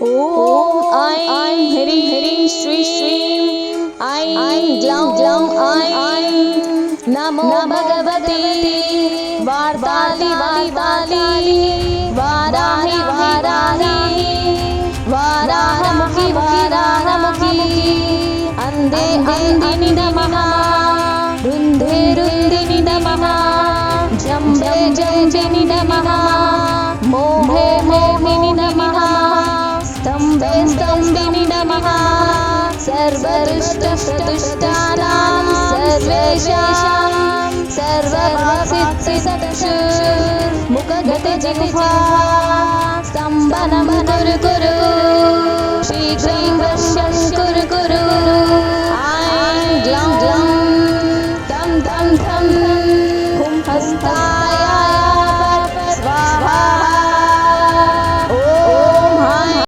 ॐ ऐं ह्रीं ह्रीं श्री श्रीं ऐं ग्लौं ग्लौं ऐं नमो भगवते वार्तालि वार्तालि वाराहि वाराहि वाराहमुखि वाराहमुखि अन्धे अन्धिनि नमः जम्बे नमः स्तम्भिमः सर्वानां सर्वे शा सर्वदा सदृश कुरु श्रीश्रीङ्गस्य शुरु कुरु कुरु ऐं ग्लं ग्लं तं तं खं हस्ता